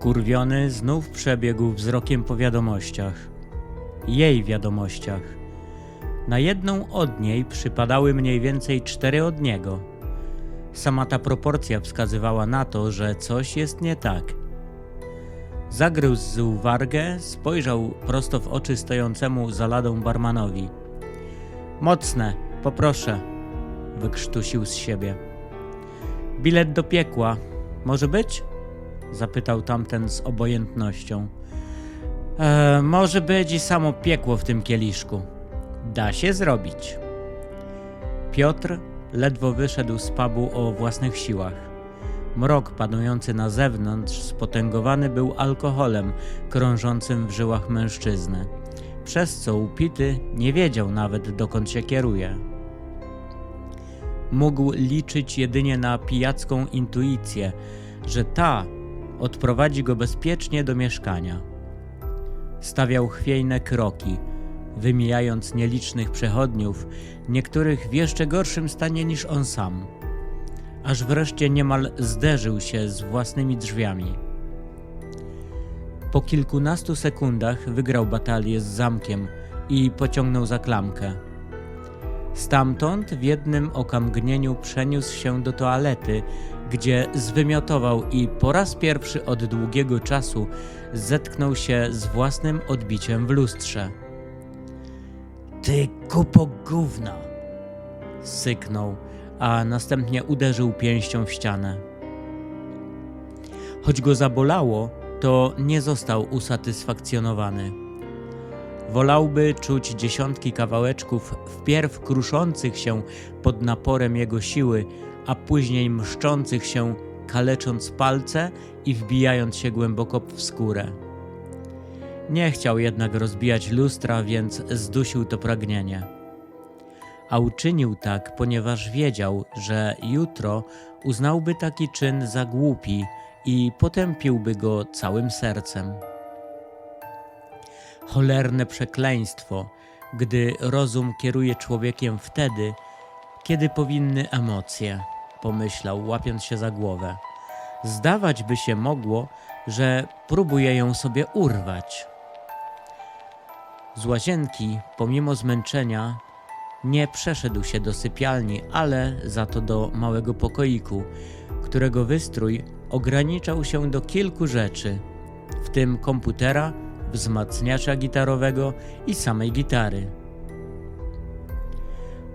Wkurwiony znów przebiegł wzrokiem po wiadomościach. Jej wiadomościach. Na jedną od niej przypadały mniej więcej cztery od niego. Sama ta proporcja wskazywała na to, że coś jest nie tak. Zagryzł wargę, spojrzał prosto w oczy stojącemu za ladą barmanowi. Mocne, poproszę, wykrztusił z siebie. Bilet do piekła, może być? Zapytał tamten z obojętnością. E, może być i samo piekło w tym kieliszku. Da się zrobić. Piotr ledwo wyszedł z pubu o własnych siłach. Mrok panujący na zewnątrz spotęgowany był alkoholem krążącym w żyłach mężczyzny, przez co upity nie wiedział nawet dokąd się kieruje. Mógł liczyć jedynie na pijacką intuicję, że ta odprowadzi go bezpiecznie do mieszkania. Stawiał chwiejne kroki, wymijając nielicznych przechodniów, niektórych w jeszcze gorszym stanie niż on sam, aż wreszcie niemal zderzył się z własnymi drzwiami. Po kilkunastu sekundach wygrał batalię z zamkiem i pociągnął za klamkę. Stamtąd w jednym okamgnieniu przeniósł się do toalety, gdzie zwymiotował i po raz pierwszy od długiego czasu zetknął się z własnym odbiciem w lustrze. Ty kupo gówna! Syknął, a następnie uderzył pięścią w ścianę. Choć go zabolało, to nie został usatysfakcjonowany. Wolałby czuć dziesiątki kawałeczków wpierw kruszących się pod naporem jego siły, a później mszczących się, kalecząc palce i wbijając się głęboko w skórę. Nie chciał jednak rozbijać lustra, więc zdusił to pragnienie. A uczynił tak, ponieważ wiedział, że jutro uznałby taki czyn za głupi i potępiłby go całym sercem. Cholerne przekleństwo, gdy rozum kieruje człowiekiem wtedy, kiedy powinny emocje, pomyślał, łapiąc się za głowę. Zdawać by się mogło, że próbuje ją sobie urwać. Z łazienki, pomimo zmęczenia, nie przeszedł się do sypialni, ale za to do małego pokoiku, którego wystrój ograniczał się do kilku rzeczy, w tym komputera, wzmacniacza gitarowego i samej gitary.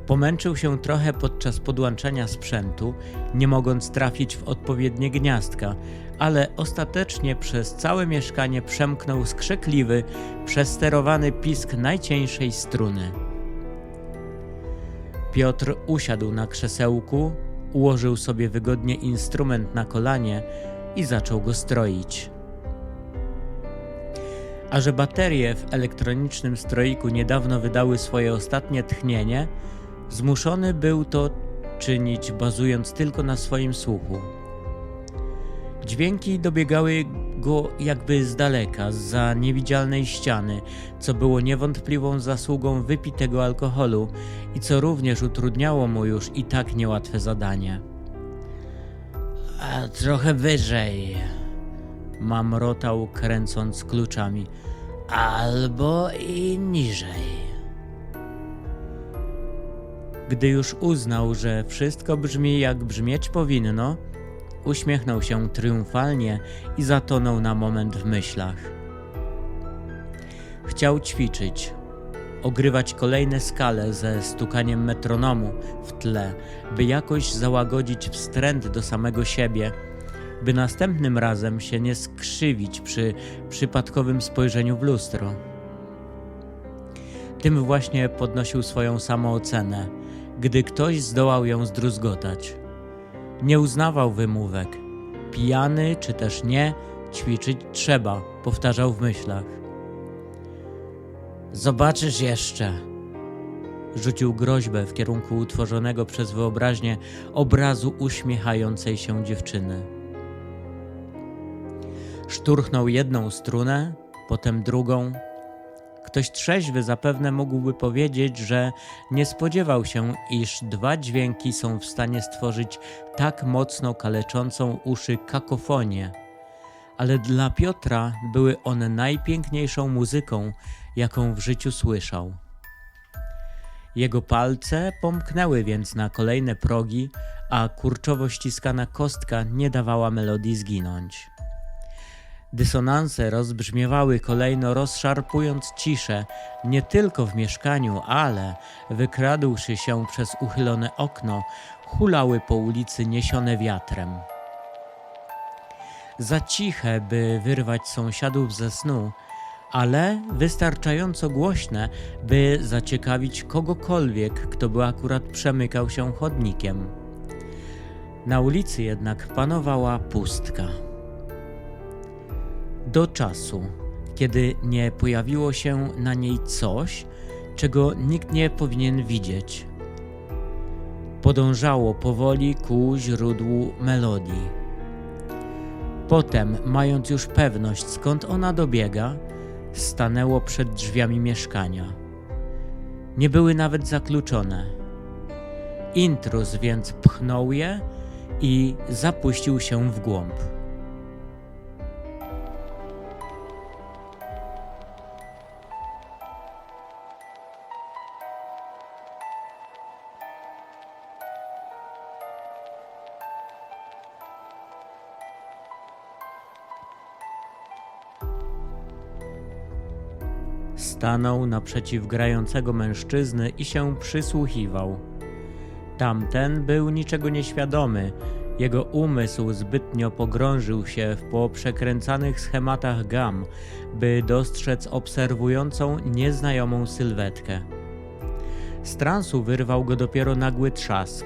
Pomęczył się trochę podczas podłączania sprzętu, nie mogąc trafić w odpowiednie gniazdka, ale ostatecznie przez całe mieszkanie przemknął skrzekliwy, przesterowany pisk najcieńszej struny. Piotr usiadł na krzesełku, ułożył sobie wygodnie instrument na kolanie i zaczął go stroić. A że baterie w elektronicznym stroiku niedawno wydały swoje ostatnie tchnienie, zmuszony był to czynić bazując tylko na swoim słuchu. Dźwięki dobiegały go jakby z daleka, za niewidzialnej ściany, co było niewątpliwą zasługą wypitego alkoholu i co również utrudniało mu już i tak niełatwe zadanie. A trochę wyżej, mamrotał kręcąc kluczami, albo i niżej. Gdy już uznał, że wszystko brzmi jak brzmieć powinno, uśmiechnął się triumfalnie i zatonął na moment w myślach. Chciał ćwiczyć, ogrywać kolejne skale ze stukaniem metronomu w tle, by jakoś załagodzić wstręt do samego siebie, by następnym razem się nie skrzywić przy przypadkowym spojrzeniu w lustro. Tym właśnie podnosił swoją samoocenę, gdy ktoś zdołał ją zdruzgotać. Nie uznawał wymówek. Pijany czy też nie, ćwiczyć trzeba, powtarzał w myślach. Zobaczysz jeszcze. Rzucił groźbę w kierunku utworzonego przez wyobraźnię obrazu uśmiechającej się dziewczyny. Szturchnął jedną strunę, potem drugą. Ktoś trzeźwy zapewne mógłby powiedzieć, że nie spodziewał się, iż dwa dźwięki są w stanie stworzyć tak mocno kaleczącą uszy kakofonię. ale dla Piotra były one najpiękniejszą muzyką, jaką w życiu słyszał. Jego palce pomknęły więc na kolejne progi, a kurczowo ściskana kostka nie dawała melodii zginąć. Dysonanse rozbrzmiewały kolejno, rozszarpując ciszę, nie tylko w mieszkaniu, ale, wykradłszy się przez uchylone okno, hulały po ulicy niesione wiatrem. Za ciche, by wyrwać sąsiadów ze snu, ale wystarczająco głośne, by zaciekawić kogokolwiek, kto by akurat przemykał się chodnikiem. Na ulicy jednak panowała pustka. Do czasu, kiedy nie pojawiło się na niej coś, czego nikt nie powinien widzieć. Podążało powoli ku źródłu melodii. Potem, mając już pewność skąd ona dobiega, stanęło przed drzwiami mieszkania. Nie były nawet zakluczone. Intruz więc pchnął je i zapuścił się w głąb. Stanął naprzeciw grającego mężczyzny i się przysłuchiwał. Tamten był niczego nieświadomy. Jego umysł zbytnio pogrążył się w poprzekręcanych schematach gam, by dostrzec obserwującą nieznajomą sylwetkę. Z transu wyrwał go dopiero nagły trzask.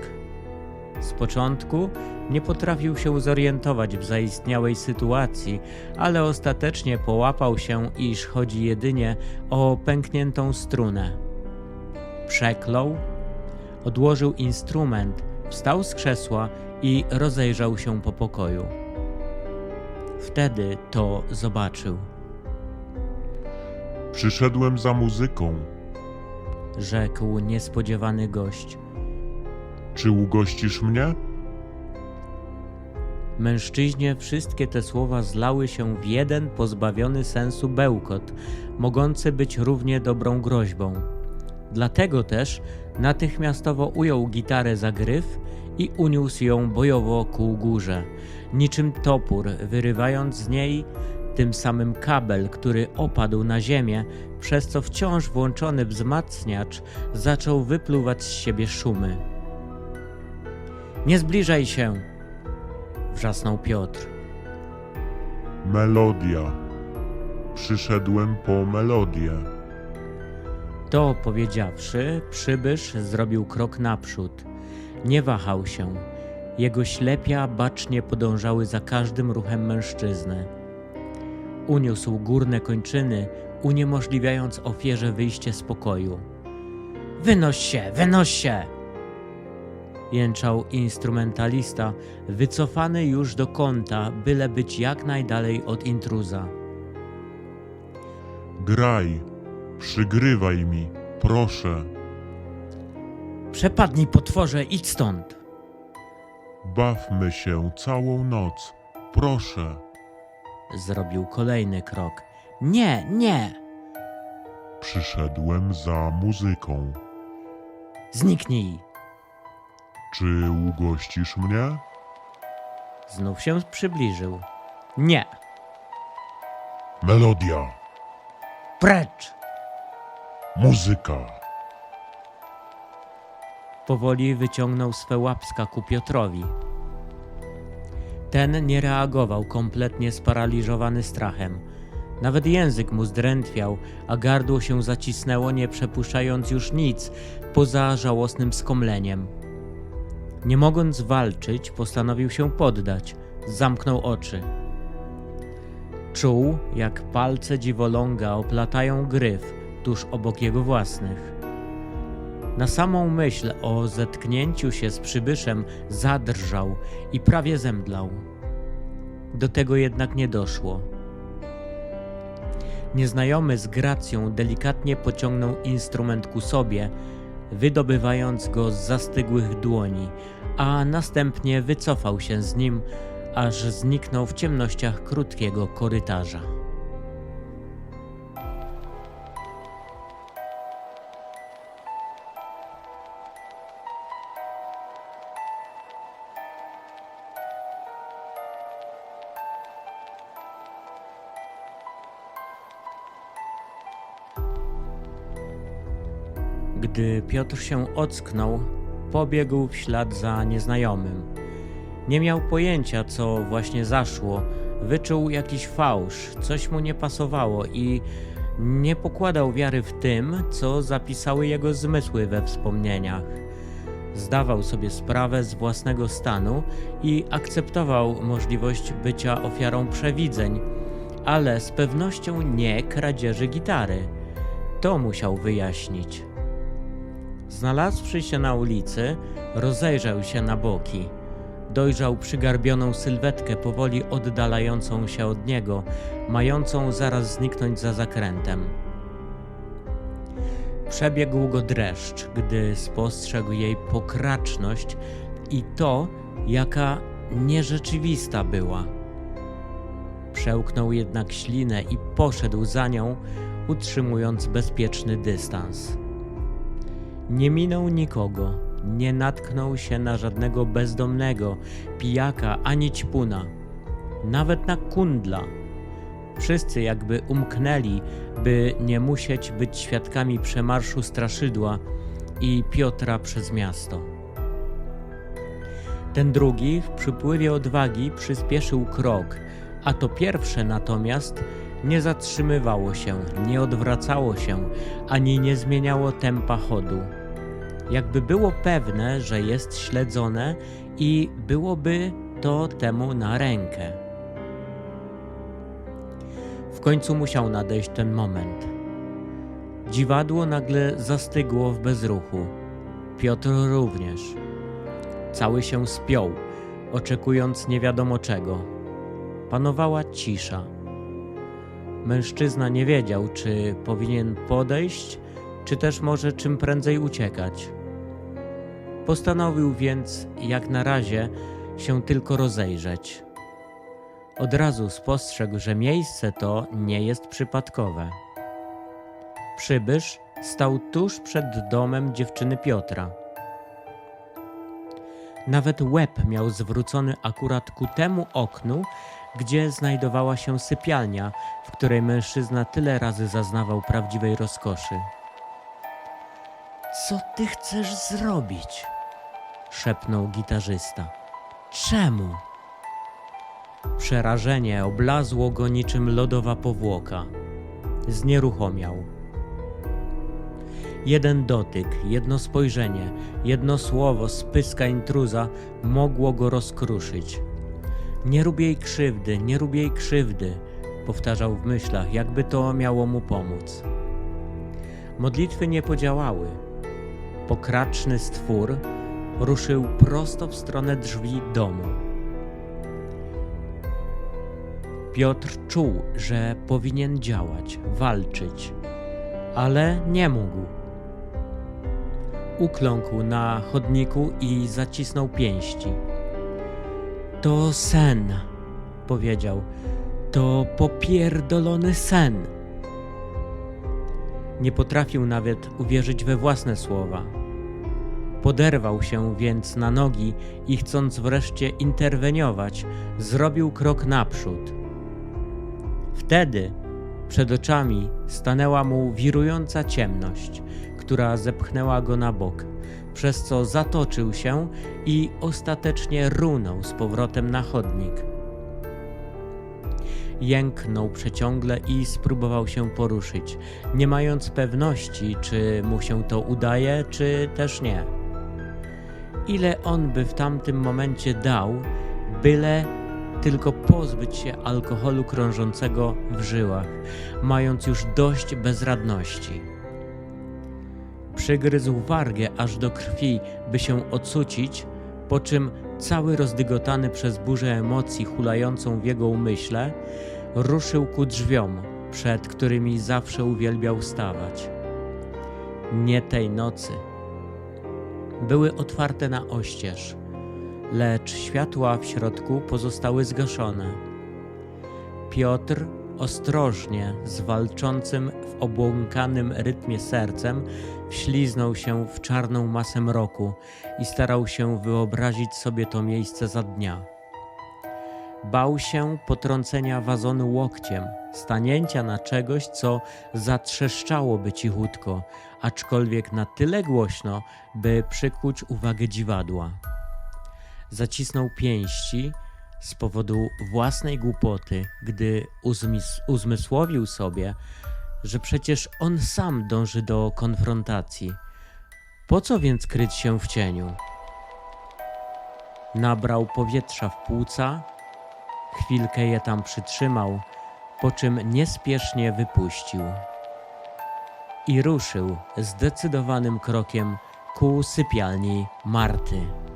Z początku nie potrafił się zorientować w zaistniałej sytuacji, ale ostatecznie połapał się, iż chodzi jedynie o pękniętą strunę. Przeklął, odłożył instrument, wstał z krzesła i rozejrzał się po pokoju. Wtedy to zobaczył. Przyszedłem za muzyką. Rzekł niespodziewany gość. Czy ugościsz mnie? Mężczyźnie wszystkie te słowa zlały się w jeden pozbawiony sensu bełkot, mogący być równie dobrą groźbą. Dlatego też natychmiastowo ujął gitarę za gryf i uniósł ją bojowo ku górze, niczym topór, wyrywając z niej tym samym kabel, który opadł na ziemię, przez co wciąż włączony wzmacniacz zaczął wypluwać z siebie szumy. Nie zbliżaj się! wrzasnął Piotr. Melodia. Przyszedłem po melodię. To powiedziawszy, przybysz zrobił krok naprzód. Nie wahał się. Jego ślepia bacznie podążały za każdym ruchem mężczyzny. Uniósł górne kończyny, uniemożliwiając ofierze wyjście z pokoju. Wynoś się, wynoś się! Jęczał instrumentalista, wycofany już do kąta, byle być jak najdalej od intruza. Graj. Przygrywaj mi. Proszę. Przepadnij, potworze, idź stąd! Bawmy się całą noc. Proszę. Zrobił kolejny krok. Nie, nie! Przyszedłem za muzyką. Zniknij! Czy ugościsz mnie? Znów się przybliżył. Nie! Melodia. Precz! Muzyka. Powoli wyciągnął swe łapska ku Piotrowi. Ten nie reagował, kompletnie sparaliżowany strachem. Nawet język mu zdrętwiał, a gardło się zacisnęło, nie przepuszczając już nic poza żałosnym skomleniem. Nie mogąc walczyć, postanowił się poddać. Zamknął oczy. Czuł, jak palce dziwoląga oplatają gryf tuż obok jego własnych. Na samą myśl o zetknięciu się z przybyszem zadrżał i prawie zemdlał. Do tego jednak nie doszło. Nieznajomy z gracją delikatnie pociągnął instrument ku sobie, wydobywając go z zastygłych dłoni, a następnie wycofał się z nim, aż zniknął w ciemnościach krótkiego korytarza. Gdy Piotr się ocknął, pobiegł w ślad za nieznajomym. Nie miał pojęcia, co właśnie zaszło. Wyczuł jakiś fałsz, coś mu nie pasowało i nie pokładał wiary w tym, co zapisały jego zmysły we wspomnieniach. Zdawał sobie sprawę z własnego stanu i akceptował możliwość bycia ofiarą przewidzeń, ale z pewnością nie kradzieży gitary. To musiał wyjaśnić. Znalazłszy się na ulicy, rozejrzał się na boki. Dojrzał przygarbioną sylwetkę powoli oddalającą się od niego, mającą zaraz zniknąć za zakrętem. Przebiegł go dreszcz, gdy spostrzegł jej pokraczność i to, jaka nierzeczywista była. Przełknął jednak ślinę i poszedł za nią, utrzymując bezpieczny dystans. Nie minął nikogo, nie natknął się na żadnego bezdomnego, pijaka ani ćpuna, nawet na kundla. Wszyscy jakby umknęli, by nie musieć być świadkami przemarszu straszydła i Piotra przez miasto. Ten drugi w przypływie odwagi przyspieszył krok, a to pierwsze natomiast nie zatrzymywało się, nie odwracało się, ani nie zmieniało tempa chodu jakby było pewne, że jest śledzone i byłoby to temu na rękę. W końcu musiał nadejść ten moment. Dziwadło nagle zastygło w bezruchu. Piotr również. Cały się spiął, oczekując nie wiadomo czego. Panowała cisza. Mężczyzna nie wiedział, czy powinien podejść, czy też może czym prędzej uciekać. Postanowił więc, jak na razie, się tylko rozejrzeć. Od razu spostrzegł, że miejsce to nie jest przypadkowe. Przybysz stał tuż przed domem dziewczyny Piotra. Nawet łeb miał zwrócony akurat ku temu oknu, gdzie znajdowała się sypialnia, w której mężczyzna tyle razy zaznawał prawdziwej rozkoszy. Co ty chcesz zrobić? szepnął gitarzysta. Czemu? Przerażenie oblazło go niczym lodowa powłoka. Znieruchomiał. Jeden dotyk, jedno spojrzenie, jedno słowo z pyska intruza mogło go rozkruszyć. Nie rób jej krzywdy, nie rób jej krzywdy, powtarzał w myślach, jakby to miało mu pomóc. Modlitwy nie podziałały. Pokraczny stwór ruszył prosto w stronę drzwi domu. Piotr czuł, że powinien działać, walczyć, ale nie mógł. Ukląkł na chodniku i zacisnął pięści. To sen, powiedział. To popierdolony sen. Nie potrafił nawet uwierzyć we własne słowa. Poderwał się więc na nogi i chcąc wreszcie interweniować, zrobił krok naprzód. Wtedy przed oczami stanęła mu wirująca ciemność, która zepchnęła go na bok, przez co zatoczył się i ostatecznie runął z powrotem na chodnik. Jęknął przeciągle i spróbował się poruszyć, nie mając pewności, czy mu się to udaje, czy też nie ile on by w tamtym momencie dał, byle tylko pozbyć się alkoholu krążącego w żyłach, mając już dość bezradności. Przygryzł wargę aż do krwi, by się ocucić, po czym cały rozdygotany przez burzę emocji hulającą w jego umyśle, ruszył ku drzwiom, przed którymi zawsze uwielbiał stawać. Nie tej nocy były otwarte na oścież. lecz światła w środku pozostały zgaszone. Piotr ostrożnie, z walczącym w obłąkanym rytmie sercem, wśliznął się w czarną masę mroku i starał się wyobrazić sobie to miejsce za dnia. Bał się potrącenia wazonu łokciem, stanięcia na czegoś, co zatrzeszczałoby cichutko, aczkolwiek na tyle głośno, by przykuć uwagę dziwadła. Zacisnął pięści z powodu własnej głupoty, gdy uzmys- uzmysłowił sobie, że przecież on sam dąży do konfrontacji. Po co więc kryć się w cieniu? Nabrał powietrza w płuca, chwilkę je tam przytrzymał, po czym niespiesznie wypuścił. I ruszył zdecydowanym krokiem ku sypialni Marty.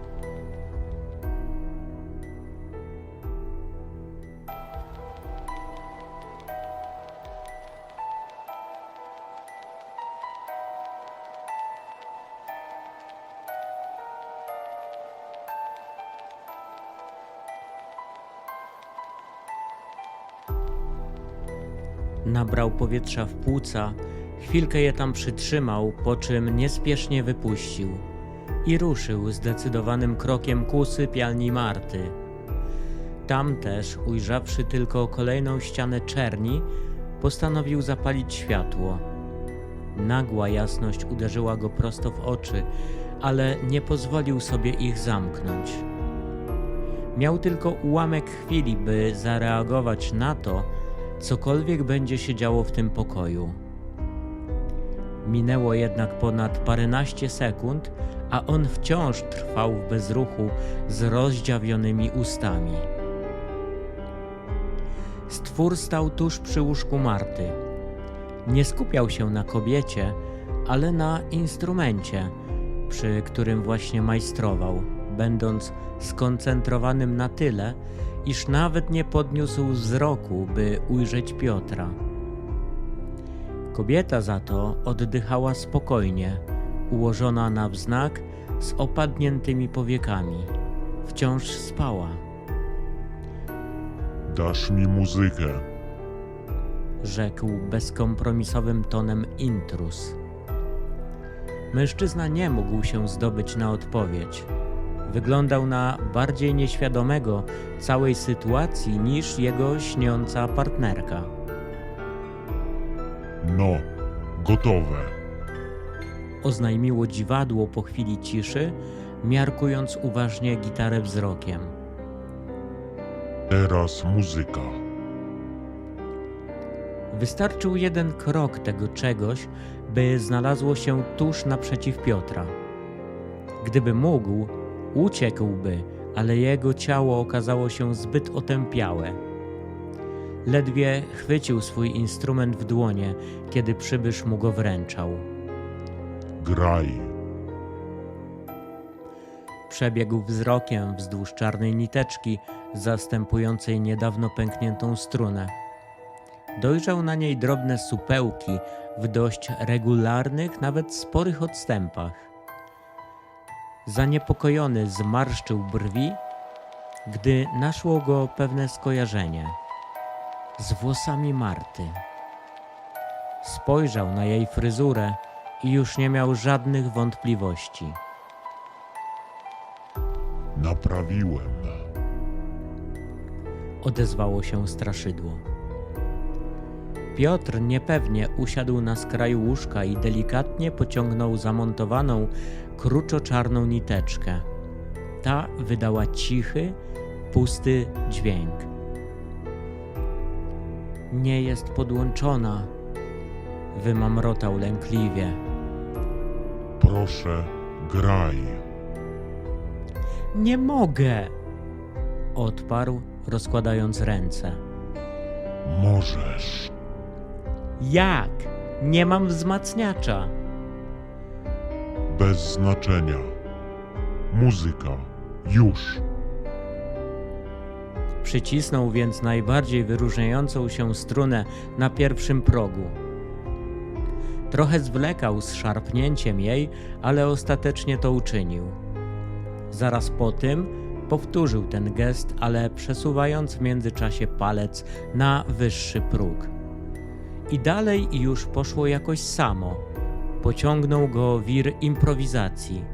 Nabrał powietrza w płuca, chwilkę je tam przytrzymał, po czym niespiesznie wypuścił i ruszył zdecydowanym krokiem ku sypialni Marty. Tam też, ujrzawszy tylko kolejną ścianę czerni, postanowił zapalić światło. Nagła jasność uderzyła go prosto w oczy, ale nie pozwolił sobie ich zamknąć. Miał tylko ułamek chwili, by zareagować na to, cokolwiek będzie się działo w tym pokoju. Minęło jednak ponad paręnaście sekund, a on wciąż trwał w bezruchu z rozdziawionymi ustami. Stwór stał tuż przy łóżku Marty. Nie skupiał się na kobiecie, ale na instrumencie, przy którym właśnie majstrował, będąc skoncentrowanym na tyle, iż nawet nie podniósł wzroku, by ujrzeć Piotra. Kobieta za to oddychała spokojnie, ułożona na wznak z opadniętymi powiekami. Wciąż spała. Dasz mi muzykę. rzekł bezkompromisowym tonem intrus. Mężczyzna nie mógł się zdobyć na odpowiedź. Wyglądał na bardziej nieświadomego całej sytuacji niż jego śniąca partnerka. No, gotowe. Oznajmiło dziwadło po chwili ciszy, miarkując uważnie gitarę wzrokiem. Teraz muzyka. Wystarczył jeden krok tego czegoś, by znalazło się tuż naprzeciw Piotra. Gdyby mógł, uciekłby, ale jego ciało okazało się zbyt otępiałe. Ledwie chwycił swój instrument w dłonie, kiedy przybysz mu go wręczał. Graj. Przebiegł wzrokiem wzdłuż czarnej niteczki, zastępującej niedawno pękniętą strunę. Dojrzał na niej drobne supełki w dość regularnych, nawet sporych odstępach. Zaniepokojony zmarszczył brwi, gdy naszło go pewne skojarzenie z włosami Marty. Spojrzał na jej fryzurę i już nie miał żadnych wątpliwości. Naprawiłem. odezwało się straszydło. Piotr niepewnie usiadł na skraju łóżka i delikatnie pociągnął zamontowaną, kruczo-czarną niteczkę. Ta wydała cichy, pusty dźwięk. Nie jest podłączona, wymamrotał lękliwie. Proszę, graj. Nie mogę! odparł, rozkładając ręce. Możesz. Jak? Nie mam wzmacniacza. Bez znaczenia. Muzyka. Już. Przycisnął więc najbardziej wyróżniającą się strunę na pierwszym progu. Trochę zwlekał z szarpnięciem jej, ale ostatecznie to uczynił. Zaraz po tym Powtórzył ten gest, ale przesuwając w międzyczasie palec na wyższy próg. I dalej już poszło jakoś samo. Pociągnął go wir improwizacji.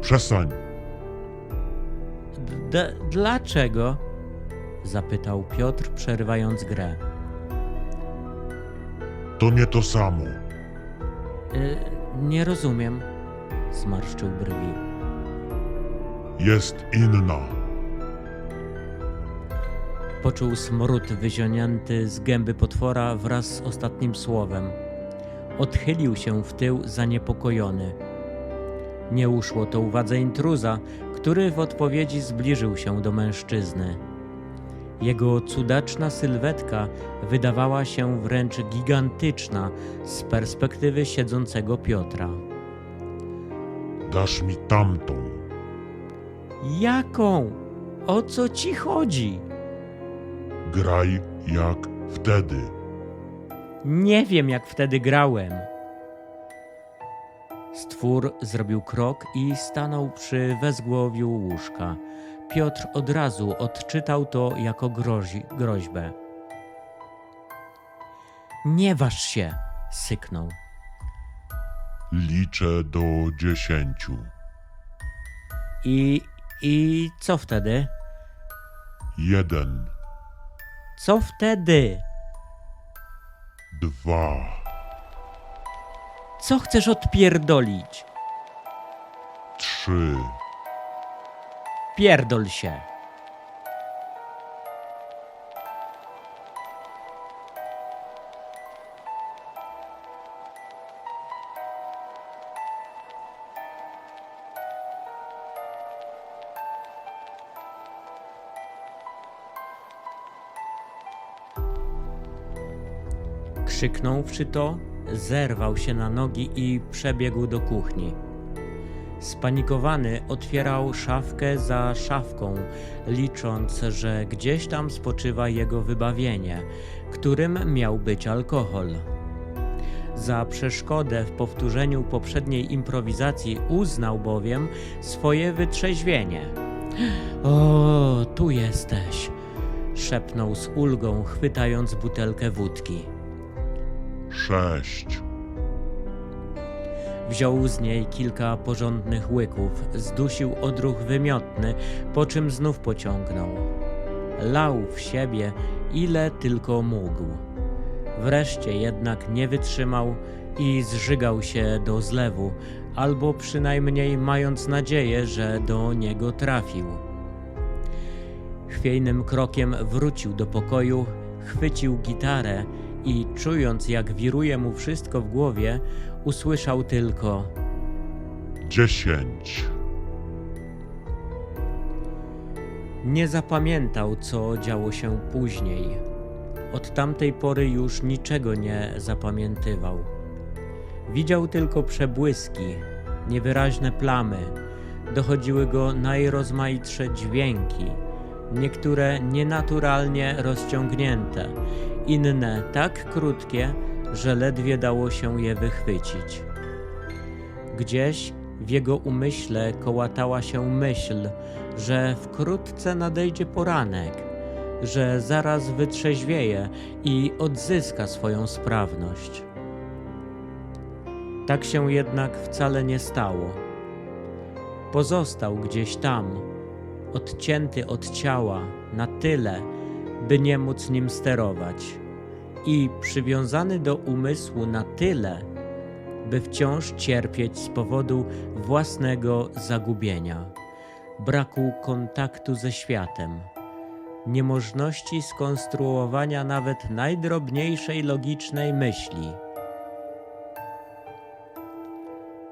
Przestań. D- dlaczego? zapytał Piotr, przerywając grę. To nie to samo. Y, nie rozumiem, zmarszczył brwi. Jest inna. Poczuł smród wyzionięty z gęby potwora wraz z ostatnim słowem. Odchylił się w tył zaniepokojony. Nie uszło to uwadze intruza, który w odpowiedzi zbliżył się do mężczyzny. Jego cudaczna sylwetka wydawała się wręcz gigantyczna z perspektywy siedzącego Piotra. Dasz mi tamtą. Jaką? O co ci chodzi? Graj jak wtedy. Nie wiem, jak wtedy grałem. Stwór zrobił krok i stanął przy wezgłowiu łóżka. Piotr od razu odczytał to jako grozi, groźbę. Nie waż się, syknął. Liczę do dziesięciu. I, i co wtedy? Jeden, Co wtedy? dwa, Co chcesz odpierdolić? trzy, Pierdol się. Krzyknąwszy to, zerwał się na nogi i przebiegł do kuchni. Spanikowany otwierał szafkę za szafką, licząc, że gdzieś tam spoczywa jego wybawienie, którym miał być alkohol. Za przeszkodę w powtórzeniu poprzedniej improwizacji uznał bowiem swoje wytrzeźwienie. O, tu jesteś! szepnął z ulgą, chwytając butelkę wódki. Sześć, Wziął z niej kilka porządnych łyków, zdusił odruch wymiotny, po czym znów pociągnął. Lał w siebie, ile tylko mógł. Wreszcie jednak nie wytrzymał i zżygał się do zlewu, albo przynajmniej mając nadzieję, że do niego trafił. Chwiejnym krokiem wrócił do pokoju, chwycił gitarę i czując jak wiruje mu wszystko w głowie, usłyszał tylko dziesięć, Nie zapamiętał, co działo się później. Od tamtej pory już niczego nie zapamiętywał. Widział tylko przebłyski, niewyraźne plamy. Dochodziły go najrozmaitsze dźwięki, niektóre nienaturalnie rozciągnięte, inne tak krótkie, że ledwie dało się je wychwycić. Gdzieś w jego umyśle kołatała się myśl, że wkrótce nadejdzie poranek, że zaraz wytrzeźwieje i odzyska swoją sprawność. Tak się jednak wcale nie stało. Pozostał gdzieś tam, odcięty od ciała na tyle, by nie móc nim sterować, i przywiązany do umysłu na tyle, by wciąż cierpieć z powodu własnego zagubienia, braku kontaktu ze światem, niemożności skonstruowania nawet najdrobniejszej logicznej myśli.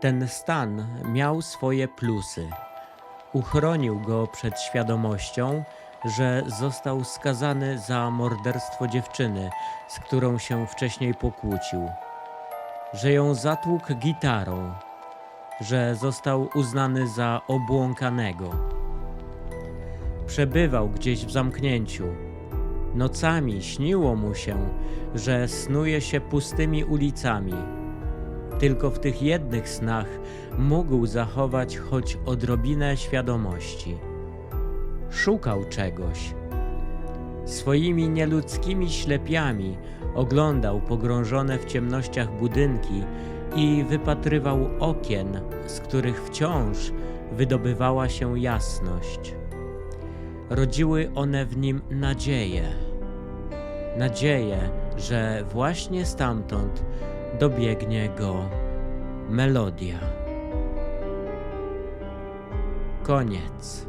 Ten stan miał swoje plusy. Uchronił go przed świadomością, że został skazany za morderstwo dziewczyny, z którą się wcześniej pokłócił że ją zatłukł gitarą, że został uznany za obłąkanego. Przebywał gdzieś w zamknięciu. Nocami śniło mu się, że snuje się pustymi ulicami. Tylko w tych jednych snach mógł zachować choć odrobinę świadomości. Szukał czegoś. Swoimi nieludzkimi ślepiami oglądał pogrążone w ciemnościach budynki i wypatrywał okien, z których wciąż wydobywała się jasność. Rodziły one w nim nadzieję. Nadzieję, że właśnie stamtąd dobiegnie go melodia. Koniec.